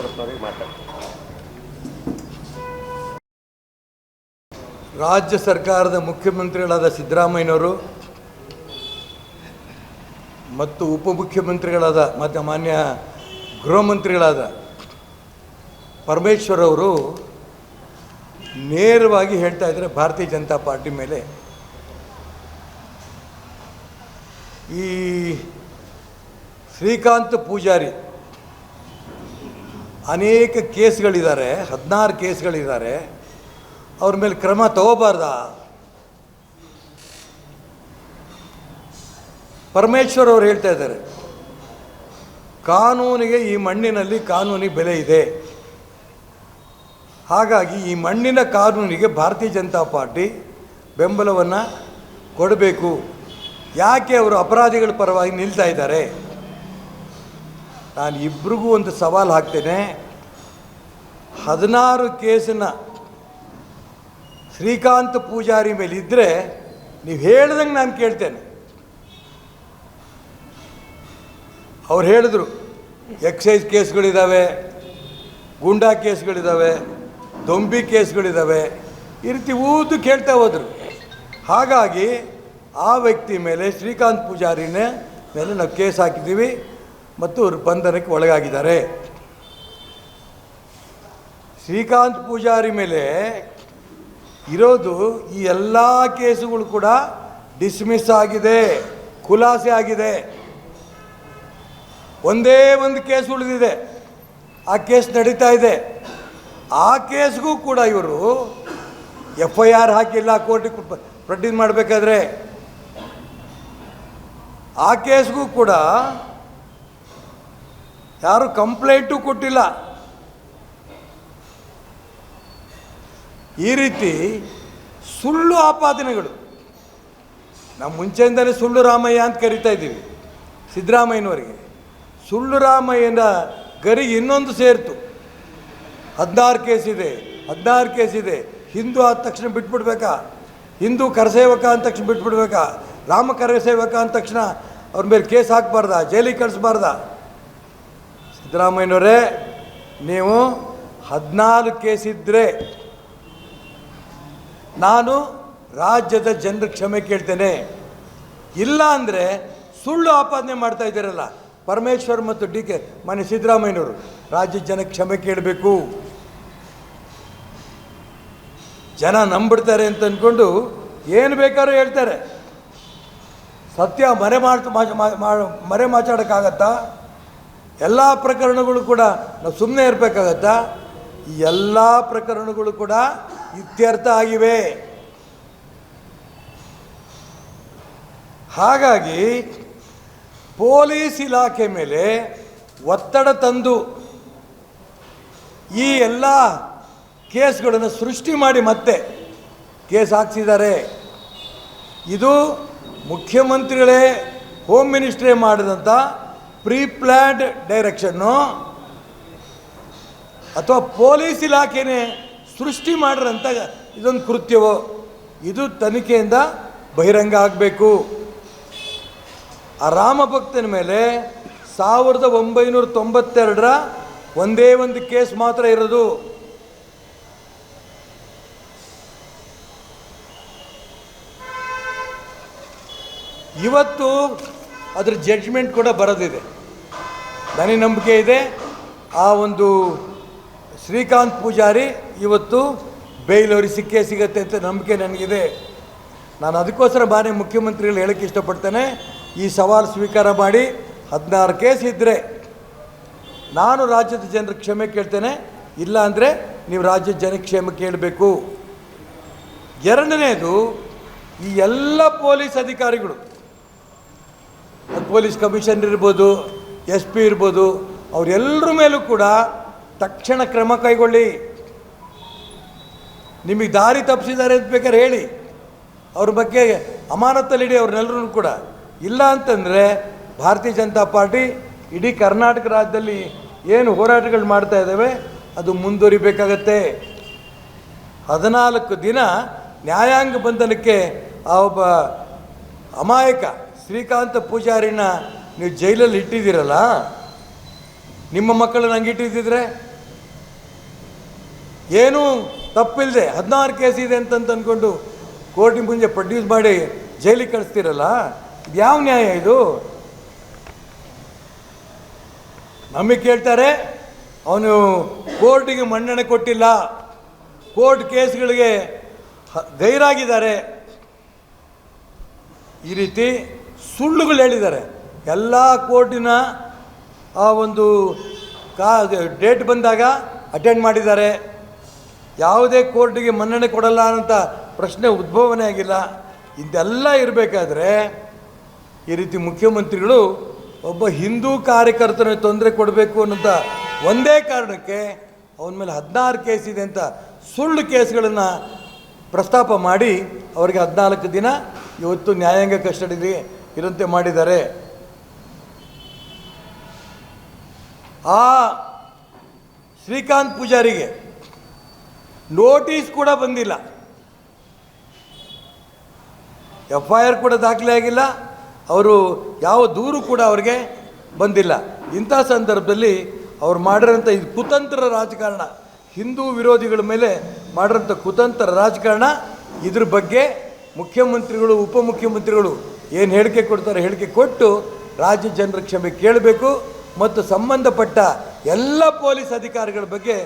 ಈಶ್ವರಪ್ಪನವರಿಗೆ ಮಾತಾಡ್ತೀನಿ. ರಾಜ್ಯ ಸರ್ಕಾರದ ಮುಖ್ಯಮಂತ್ರಿಗಳಾದ ಸಿದ್ದರಾಮಯ್ಯನವರು ಮತ್ತು ಉಪಮುಖ್ಯಮಂತ್ರಿಗಳಾದ ಮತ್ತು ಮಾನ್ಯ ಗೃಹ ಮಂತ್ರಿಗಳಾದ ಪರಮೇಶ್ವರ್ ಅವರು ನೇರವಾಗಿ ಹೇಳ್ತಾ ಇದ್ದಾರೆ ಭಾರತೀಯ ಜನತಾ ಪಾರ್ಟಿ ಮೇಲೆ. ಈ ಶ್ರೀಕಾಂತ್ ಪೂಜಾರಿ ಅನೇಕ ಕೇಸ್ಗಳಿದ್ದಾರೆ, ಹದಿನಾರು ಕೇಸ್ಗಳಿದ್ದಾರೆ. ಅವ್ರ ಮೇಲೆ ಕ್ರಮ ತಗೋಬಾರ್ದ? ಪರಮೇಶ್ವರ್ ಅವರು ಹೇಳ್ತಾ ಇದ್ದಾರೆ, ಕಾನೂನಿಗೆ ಈ ಮಣ್ಣಿನಲ್ಲಿ ಕಾನೂನಿಗೆ ಬೆಲೆ ಇದೆ. ಹಾಗಾಗಿ ಈ ಮಣ್ಣಿನ ಕಾನೂನಿಗೆ ಭಾರತೀಯ ಜನತಾ ಪಾರ್ಟಿ ಬೆಂಬಲವನ್ನು ಕೊಡಬೇಕು. ಯಾಕೆ ಅವರು ಅಪರಾಧಿಗಳ ಪರವಾಗಿ ನಿಲ್ತಾ ಇದ್ದಾರೆ? ನಾನು ಇಬ್ರಿಗೂ ಒಂದು ಸವಾಲು ಹಾಕ್ತೇನೆ. ಹದಿನಾರು ಕೇಸನ್ನ ಶ್ರೀಕಾಂತ್ ಪೂಜಾರಿ ಮೇಲೆ ಇದ್ದರೆ ನೀವು ಹೇಳ್ದಂಗೆ ನಾನು ಕೇಳ್ತೇನೆ. ಅವ್ರು ಹೇಳಿದ್ರು, ಎಕ್ಸೈಸ್ ಕೇಸ್ಗಳಿದ್ದಾವೆ ಗುಂಡಾ ಕೇಸ್ಗಳಿದ್ದಾವೆ ದೊಂಬಿ ಕೇಸ್ಗಳಿದ್ದಾವೆ ಈ ರೀತಿ ಊದು ಕೇಳ್ತಾ ಹೋದರು. ಹಾಗಾಗಿ ಆ ವ್ಯಕ್ತಿ ಮೇಲೆ ಶ್ರೀಕಾಂತ್ ಪೂಜಾರಿನೇ ಮೇಲೆ ನಾವು ಕೇಸ್ ಹಾಕಿದ್ದೀವಿ. ಮತ್ತು ಬಂಧನಕ್ಕೆ ಒಳಗಾಗಿದ್ದಾರೆ. ಶ್ರೀಕಾಂತ್ ಪೂಜಾರಿ ಮೇಲೆ ಇರೋದು ಈ ಎಲ್ಲ ಕೇಸುಗಳು ಕೂಡ ಡಿಸ್ಮಿಸ್ ಆಗಿದೆ, ಖುಲಾಸೆ ಆಗಿದೆ. ಒಂದೇ ಒಂದು ಕೇಸ್ ಉಳಿದಿದೆ. ಆ ಕೇಸ್ ನಡೀತಾ ಇದೆ. ಆ ಕೇಸ್ಗೂ ಕೂಡ ಇವರು ಎಫ್ ಐ ಆರ್ ಹಾಕಿಲ್ಲ ಕೋರ್ಟಿಗೆ ಪ್ರೊಡ್ಯೂಸ್ ಮಾಡಬೇಕಾದ್ರೆ ಆ ಕೇಸ್ಗೂ ಕೂಡ ಯಾರು ಕಂಪ್ಲೇಂಟು ಕೊಟ್ಟಿಲ್ಲ. ಈ ರೀತಿ ಸುಳ್ಳು ಆಪಾದನೆಗಳು. ನಾವು ಮುಂಚೆಯಿಂದಲೇ ಸುಳ್ಳು ರಾಮಯ್ಯ ಅಂತ ಕರಿತಾ ಇದ್ದೀವಿ, ಸಿದ್ದರಾಮಯ್ಯನವರಿಗೆ. ಸುಳ್ಳು ರಾಮಯ್ಯನ ಗರಿಗೆ ಇನ್ನೊಂದು ಸೇರ್ತು. ಹದಿನಾರು ಕೇಸ್ ಇದೆ, ಹದಿನಾರು ಕೇಸ್ ಇದೆ. ಹಿಂದೂ ಆದ ತಕ್ಷಣ ಬಿಟ್ಬಿಡ್ಬೇಕಾ? ಹಿಂದೂ ಕರಸೇವಕ ಅಂದ ತಕ್ಷಣ ಬಿಟ್ಬಿಡ್ಬೇಕಾ? ರಾಮ ಕರಸೇವಕ ಅಂದ ತಕ್ಷಣ ಅವ್ರ ಮೇಲೆ ಕೇಸ್ ಹಾಕಬಾರ್ದ? ಜೈಲಿಗೆ ಕಳಿಸ್ಬಾರ್ದ? ಸಿದ್ದರಾಮಯ್ಯನವರೇ, ನೀವು ಹದಿನಾರು ಕೇಸ್ ಇದ್ದರೆ ನಾನು ರಾಜ್ಯದ ಜನರ ಕ್ಷಮೆ ಕೇಳ್ತೇನೆ. ಇಲ್ಲ ಅಂದರೆ ಸುಳ್ಳು ಆಪಾದನೆ ಮಾಡ್ತಾ ಇದ್ದೀರಲ್ಲ, ಪರಮೇಶ್ವರ್ ಮತ್ತು ಡಿ ಕೆ ಮನೆ ಸಿದ್ದರಾಮಯ್ಯನವರು, ರಾಜ್ಯದ ಜನ ಕ್ಷಮೆ ಕೇಳಬೇಕು. ಜನ ನಂಬಿಡ್ತಾರೆ ಅಂತ ಅಂದ್ಕೊಂಡು ಏನು ಬೇಕಾದ್ರೂ ಹೇಳ್ತಾರೆ. ಸತ್ಯ ಮರೆ ಮಾಡ್ತಾ ಮಾಚ- ಮಾ- ಮಾ- ಮರೆ ಮಾತಾಡೋಕ್ಕಾಗತ್ತಾ? ಎಲ್ಲ ಪ್ರಕರಣಗಳು ಕೂಡ ನಾವು ಸುಮ್ಮನೆ ಇರಬೇಕಾಗತ್ತಾ? ಈ ಎಲ್ಲ ಪ್ರಕರಣಗಳು ಕೂಡ ಇತ್ಯರ್ಥ ಆಗಿವೆ. ಹಾಗಾಗಿ ಪೊಲೀಸ್ ಇಲಾಖೆ ಮೇಲೆ ಒತ್ತಡ ತಂದು ಈ ಎಲ್ಲ ಕೇಸ್ಗಳನ್ನು ಸೃಷ್ಟಿ ಮಾಡಿ ಮತ್ತೆ ಕೇಸ್ ಹಾಕ್ಸಿದ್ದಾರೆ. ಇದು ಮುಖ್ಯಮಂತ್ರಿಗಳೇ ಹೋಮ್ ಮಿನಿಸ್ಟ್ರೇ ಮಾಡಿದಂಥ ಪ್ರೀ ಪ್ಲ್ಯಾನ್ಡ್ ಡೈರೆಕ್ಷನ್ನು ಅಥವಾ ಪೊಲೀಸ್ ಇಲಾಖೆನೇ ಸೃಷ್ಟಿ ಮಾಡ್ರಂತ ಇದೊಂದು ಕೃತ್ಯವೋ? ಇದು ತನಿಖೆಯಿಂದ ಬಹಿರಂಗ ಆಗಬೇಕು. ಆ ರಾಮಭಕ್ತನ ಮೇಲೆ ಸಾವಿರದ ಒಂಬೈನೂರ ತೊಂಬತ್ತೆರಡರ ಒಂದೇ ಒಂದು ಕೇಸ್ ಮಾತ್ರ ಇರೋದು. ಇವತ್ತು ಅದ್ರ ಜಡ್ಜ್ಮೆಂಟ್ ಕೂಡ ಬರೋದಿದೆ. ನನಗೆ ನಂಬಿಕೆ ಇದೆ. ಆ ಒಂದು ಶ್ರೀಕಾಂತ್ ಪೂಜಾರಿ ಇವತ್ತು ಬೇಲ್ ಅವ್ರಿಗೆ ಸಿಕ್ಕೇ ಸಿಗತ್ತೆ ಅಂತ ನಂಬಿಕೆ ನನಗಿದೆ. ನಾನು ಅದಕ್ಕೋಸ್ಕರ ಬಾರಿ ಮುಖ್ಯಮಂತ್ರಿಗಳು ಹೇಳೋಕ್ಕೆ ಇಷ್ಟಪಡ್ತೇನೆ. ಈ ಸವಾಲು ಸ್ವೀಕಾರ ಮಾಡಿ ಹದಿನಾರು ಕೇಸ್ ಇದ್ದರೆ ನಾನು ರಾಜ್ಯದ ಜನರ ಕ್ಷಮೆ ಕೇಳ್ತೇನೆ. ಇಲ್ಲ ಅಂದರೆ ನೀವು ರಾಜ್ಯದ ಜನ ಕ್ಷಮೆ ಕೇಳಬೇಕು. ಎರಡನೇದು ಈ ಎಲ್ಲ ಪೊಲೀಸ್ ಅಧಿಕಾರಿಗಳು ಪೊಲೀಸ್ ಕಮಿಷನರ್ ಇರ್ಬೋದು, ಎಸ್ ಪಿ ಇರ್ಬೋದು, ಅವರೆಲ್ಲರ ಮೇಲೂ ಕೂಡ ತಕ್ಷಣ ಕ್ರಮ ಕೈಗೊಳ್ಳಿ. ನಿಮಗೆ ದಾರಿ ತಪ್ಪಿಸಿದ್ದಾರೆ ಅಂತ ಬೇಕಾದ್ರೆ ಹೇಳಿ. ಅವ್ರ ಬಗ್ಗೆ ಅಮಾನತ್ತಲ್ಲಿಡಿ ಅವ್ರನ್ನೆಲ್ಲರೂ ಕೂಡ. ಇಲ್ಲ ಅಂತಂದರೆ ಭಾರತೀಯ ಜನತಾ ಪಾರ್ಟಿ ಇಡೀ ಕರ್ನಾಟಕ ರಾಜ್ಯದಲ್ಲಿ ಏನು ಹೋರಾಟಗಳು ಮಾಡ್ತಾ ಇದ್ದಾವೆ, ಅದು ಮುಂದುವರಿಬೇಕಾಗತ್ತೆ. ಹದಿನಾಲ್ಕು ದಿನ ನ್ಯಾಯಾಂಗ ಬಂಧನಕ್ಕೆ ಆ ಒಬ್ಬ ಅಮಾಯಕ ಶ್ರೀಕಾಂತ ಪೂಜಾರಿನ ನೀವು ಜೈಲಲ್ಲಿ ಇಟ್ಟಿದ್ದೀರಲ್ಲ, ನಿಮ್ಮ ಮಕ್ಕಳನ್ನ ಹಂಗೆ ಇಟ್ಟಿದ್ದಿದ್ರೆ? ಏನೂ ತಪ್ಪಿಲ್ಲದೆ ಹದಿನಾರು ಕೇಸ್ ಇದೆ ಅಂತಂತ ಅಂದ್ಕೊಂಡು ಕೋರ್ಟಿನ ಮುಂಚೆ ಪ್ರೊಡ್ಯೂಸ್ ಮಾಡಿ ಜೈಲಿಗೆ ಕಳಿಸ್ತೀರಲ್ಲ, ಇದು ಯಾವ ನ್ಯಾಯ ಇದು? ನಮಗೆ ಕೇಳ್ತಾರೆ ಅವನು ಕೋರ್ಟಿಗೆ ಮನ್ನಣೆ ಕೊಟ್ಟಿಲ್ಲ, ಕೋರ್ಟ್ ಕೇಸ್ಗಳಿಗೆ ಗೈರಾಗಿದ್ದಾರೆ. ಈ ರೀತಿ ಸುಳ್ಳುಗಳು ಹೇಳಿದ್ದಾರೆ. ಎಲ್ಲ ಕೋರ್ಟಿನ, ಆ ಒಂದು ಕಾ, ಡೇಟ್ ಬಂದಾಗ ಅಟೆಂಡ್ ಮಾಡಿದ್ದಾರೆ. ಯಾವುದೇ ಕೋರ್ಟಿಗೆ ಮನ್ನಣೆ ಕೊಡಲ್ಲ ಅಂತ ಪ್ರಶ್ನೆ ಉದ್ಭವನೇ ಆಗಿಲ್ಲ. ಇದೆಲ್ಲ ಇರಬೇಕಾದ್ರೆ ಈ ರೀತಿ ಮುಖ್ಯಮಂತ್ರಿಗಳು ಒಬ್ಬ ಹಿಂದೂ ಕಾರ್ಯಕರ್ತನ ತೊಂದರೆ ಕೊಡಬೇಕು ಅನ್ನೋಂಥ ಒಂದೇ ಕಾರಣಕ್ಕೆ ಅವನ ಮೇಲೆ ಹದಿನಾರು ಕೇಸ್ ಇದೆ ಅಂತ ಸುಳ್ಳು ಕೇಸ್ಗಳನ್ನು ಪ್ರಸ್ತಾಪ ಮಾಡಿ ಅವರಿಗೆ ಹದಿನಾಲ್ಕು ದಿನ ಇವತ್ತು ನ್ಯಾಯಾಂಗ ಕಸ್ಟಡಿಲಿ ಇರಂತೆ ಮಾಡಿದ್ದಾರೆ ಆ ಶ್ರೀಕಾಂತ್ ಪೂಜಾರಿಗೆ ನೋಟಿಸ್ ಕೂಡ ಬಂದಿಲ್ಲ. ಎಫ್ ಐ ಆರ್ ಕೂಡ ದಾಖಲೆ ಆಗಿಲ್ಲ. ಅವರು ಯಾವ ದೂರು ಕೂಡ ಅವ್ರಿಗೆ ಬಂದಿಲ್ಲ. ಇಂಥ ಸಂದರ್ಭದಲ್ಲಿ ಅವ್ರು ಮಾಡಿರೋಂಥ ಇದು ಕುತಂತ್ರ ರಾಜಕಾರಣ, ಹಿಂದೂ ವಿರೋಧಿಗಳ ಮೇಲೆ ಮಾಡಿರೋಂಥ ಕುತಂತ್ರ ರಾಜಕಾರಣ ಇದ್ರ ಬಗ್ಗೆ ಮುಖ್ಯಮಂತ್ರಿಗಳು, ಉಪಮುಖ್ಯಮಂತ್ರಿಗಳು ಏನು ಹೇಳಿಕೆ ಕೊಡ್ತಾರೆ? ಹೇಳಿಕೆ ಕೊಟ್ಟು ರಾಜ್ಯ ಜನರ ಕ್ಷಮೆ ಕೇಳಬೇಕು ಮತ್ತು ಸಂಬಂಧಪಟ್ಟ ಎಲ್ಲ ಪೊಲೀಸ್ ಅಧಿಕಾರಿಗಳ ಬಗ್ಗೆ